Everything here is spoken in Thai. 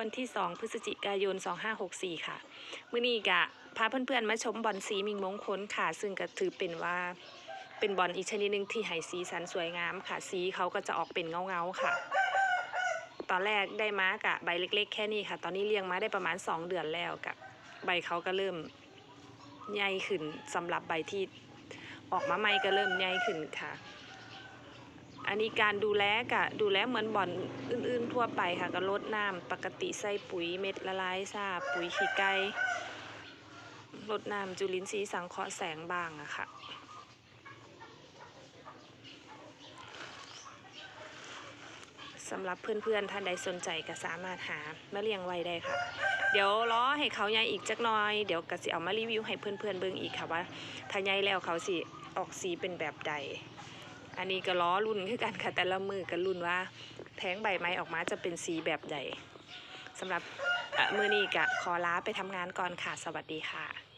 วันที่ 2 พฤศจิกายน 2564 ค่ะ มื้อนี้กะพาเพื่อนๆ มาชมบอลสีมิงมงคลค่ะ ซึ่งก็ถือเป็นว่าเป็นบอลอีกชนิดหนึ่งที่ให้สีสันสวยงามค่ะ สีเขาก็จะออกเป็นเงาๆค่ะ ตอนแรกได้ม้ากะใบเล็ก ๆ แค่นี้ค่ะ ตอนนี้เลี้ยงมาได้ประมาณ 2 เดือนแล้วกับใบเขาก็เริ่มใหญ่ขึ้นสำหรับใบที่ออกมาใหม่ก็เริ่มใหญ่ขึ้นค่ะ อันนี้การดูแลกะดูแลเหมือนบ่อนอื่นๆทั่วไปค่ะก็ลดน้ำปกติใส่ปุ๋ยเม็ดละลายซาปุ๋ยขี้ไก่ลดน้ำจุลินทรีย์สังเคราะห์แสงบางอะค่ะสำหรับเพื่อนๆท่านใดสนใจก็สามารถหามาเลี้ยงไว้ได้ค่ะ เดี๋ยวรอให้เขาใหญ่อีกจักหน่อย เดี๋ยวก็สิเอามารีวิวให้เพื่อนๆเบิ่งอีกค่ะว่าถ้าใหญ่แล้วเขาสิออกสีเป็นแบบใด อันนี้ก็ล้อรุ่นคือกันค่ะแต่ละมือก็รุ่นว่าแทงใบไม้ออกมาจะเป็นสีแบบใดสำหรับมือนี้ก็ขอลาไปทำงานก่อนค่ะ สวัสดีค่ะ